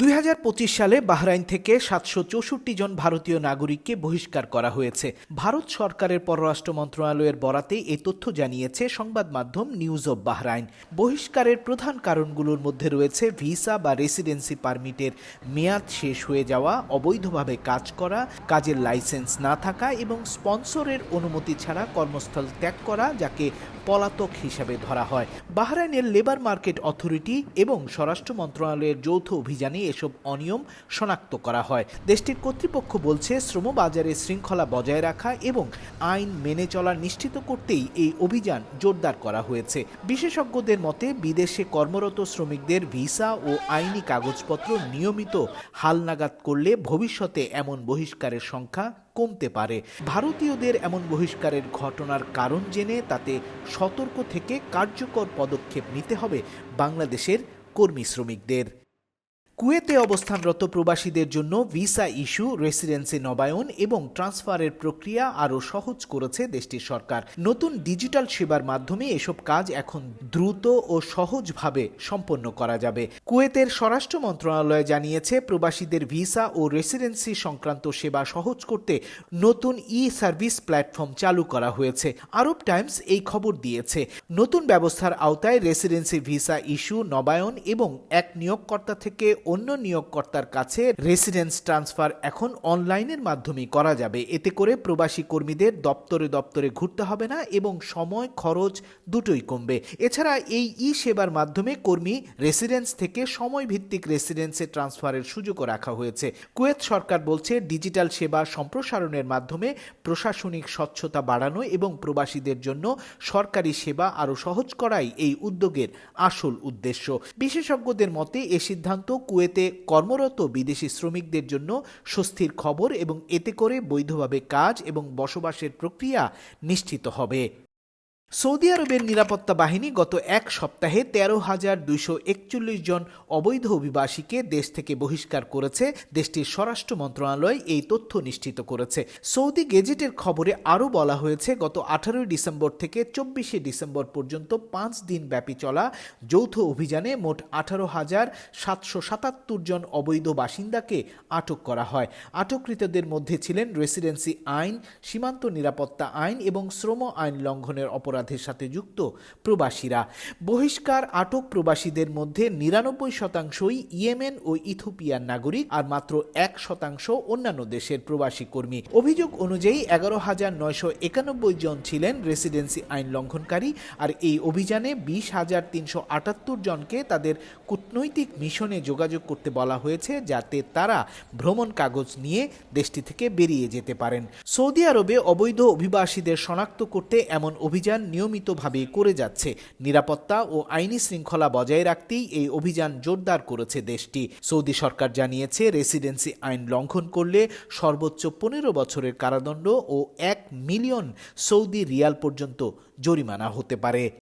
দুই হাজার পঁচিশ সালে বাহরাইন থেকে সাতশো চৌষট্টি জন ভারতীয় নাগরিককে বহিষ্কার করা হয়েছে। ভারত সরকারের পররাষ্ট্র মন্ত্রণালয়ের বরাতে এই তথ্য জানিয়েছে সংবাদ মাধ্যম নিউজ অব বাহরাইন বহিষ্কারের প্রধান কারণগুলোর মধ্যে রয়েছে ভিসা বা রেসিডেন্সি পারমিটের মেয়াদ শেষ হয়ে যাওয়া, অবৈধভাবে কাজ করা, কাজের লাইসেন্স না থাকা এবং স্পন্সরের অনুমতি ছাড়া কর্মস্থল ত্যাগ করা, যাকে পলাতক হিসাবে ধরা হয়। বাহরাইনের লেবার মার্কেট অথরিটি এবং স্বরাষ্ট্র মন্ত্রণালয়ের যৌথ অভিযানে এসব অনিয়ম শনাক্ত করা হয়। দেশটির কর্তৃপক্ষ বলছে শ্রম বাজারে শৃঙ্খলা বজায় রাখা এবং আইন মেনে চলা নিশ্চিত করতেই এই অভিযান জোরদার করা হয়েছে। বিশেষজ্ঞদের মতে, বিদেশে কর্মরত শ্রমিকদের ভিসা ও আইনি কাগজপত্র নিয়মিত হালনাগাদ করলে ভবিষ্যতে এমন বহিষ্কারের সংখ্যা কমতে পারে। ভারতীয়দের এমন বহিষ্কারের ঘটনার কারণ জেনে তাতে সতর্ক থেকে কার্যকর পদক্ষেপ নিতে হবে বাংলাদেশের কর্মী শ্রমিকদের। কুয়েতে অবস্থানরত প্রবাসীদের জন্য ভিসা ইস্যু, রেসিডেন্সি নবায়ন এবং ট্রান্সফারের প্রক্রিয়া আরও সহজ করেছে দেশটির সরকার। নতুন ডিজিটাল সেবার মাধ্যমে এসব কাজ এখন দ্রুত ও সহজভাবে সম্পন্ন করা যাবে। কুয়েতের স্বরাষ্ট্র মন্ত্রণালয় জানিয়েছে, প্রবাসীদের ভিসা ও রেসিডেন্সি সংক্রান্ত সেবা সহজ করতে নতুন ই সার্ভিস প্ল্যাটফর্ম চালু করা হয়েছে। আরব টাইমস এই খবর দিয়েছে। নতুন ব্যবস্থার আওতায় রেসিডেন্সি ভিসা ইস্যু, নবায়ন এবং এক নিয়োগকর্তা থেকে অন্য নিয়োগকর্তার কাছে রেসিডেন্স ট্রান্সফার এখন অনলাইনের মাধ্যমে করা যাবে। এতে করে প্রবাসী কর্মীদের দপ্তরে দপ্তরে ঘুরতে হবে না এবং সময়, খরচ দুটোই কমবে। এছাড়া এই ই সেবার মাধ্যমে কর্মী রেসিডেন্স থেকে সময় ভিত্তিক রেসিডেন্সে ট্রান্সফারের সুযোগও রাখা হয়েছে। কুয়েত সরকার বলছে ডিজিটাল সেবা সম্প্রসারণের মাধ্যমে প্রশাসনিক স্বচ্ছতা বাড়ানো এবং প্রবাসীদের জন্য সরকারি সেবা আরও সহজ করাই এই উদ্যোগের আসল উদ্দেশ্য। বিশেষজ্ঞদের মতে, এ সিদ্ধান্ত কুয়েতে কর্মরত বিদেশি শ্রমিকদের জন্য স্বস্তির খবর এবং এতে করে বৈধভাবে কাজ এবং বসবাসের প্রক্রিয়া নিশ্চিত হবে। সৌদি আরবের নিরাপত্তা বাহিনী গত এক সপ্তাহে তেরো হাজার দুইশো একচল্লিশ জন অবৈধ অভিবাসীকে দেশ থেকে বহিষ্কার করেছে। দেশটির স্বরাষ্ট্র মন্ত্রণালয় এই তথ্য নিশ্চিত করেছে। সৌদি গেজেটের খবরে আরও বলা হয়েছে, গত আঠারোই ডিসেম্বর থেকে চব্বিশে ডিসেম্বর পর্যন্ত পাঁচ দিন ব্যাপী চলা যৌথ অভিযানে মোট আঠারো হাজার সাতশো সাতাত্তর জন অবৈধ বাসিন্দাকে আটক করা হয়। আটককৃতদের মধ্যে ছিলেন রেসিডেন্সি আইন, সীমান্ত নিরাপত্তা আইন এবং শ্রম আইন লঙ্ঘনের অপরাধের সাথে যুক্ত প্রবাসীরা। বহিষ্কার আটক প্রবাসীদের মধ্যে নিরানব্বই শতাংশই ইয়েমেন ও ইথোপিয়ার নাগরিক আর মাত্র এক শতাংশ অন্যান্য দেশের প্রবাসী কর্মী। অভিযোগ অনুযায়ী এগারো হাজার নয়শো একানব্বই জন ছিলেন রেসিডেন্সি আইন লঙ্ঘনকারী আর এই অভিযানে বিশ হাজার তিনশো আটাত্তর জনকে তাদের কূটনৈতিক মিশনে যোগাযোগ করতে বলা হয়েছে যাতে তারা ভ্রমণ কাগজ নিয়ে দেশটি থেকে বেরিয়ে যেতে পারেন। সৌদি আরবে অবৈধ অভিবাসীদের শনাক্ত করতে এমন অভিযান নিয়মিতভাবে করে যাচ্ছে। নিরাপত্তা ও আইনি শৃঙ্খলা বজায় রাখতেই এই অভিযান জোরদার করেছে দেশটি। সৌদি সরকার জানিয়েছে, রেসিডেন্সি আইন লঙ্ঘন করলে সর্বোচ্চ পনেরো বছরের কারাদণ্ড ও এক মিলিয়ন সৌদি রিয়াল পর্যন্ত জরিমানা হতে পারে।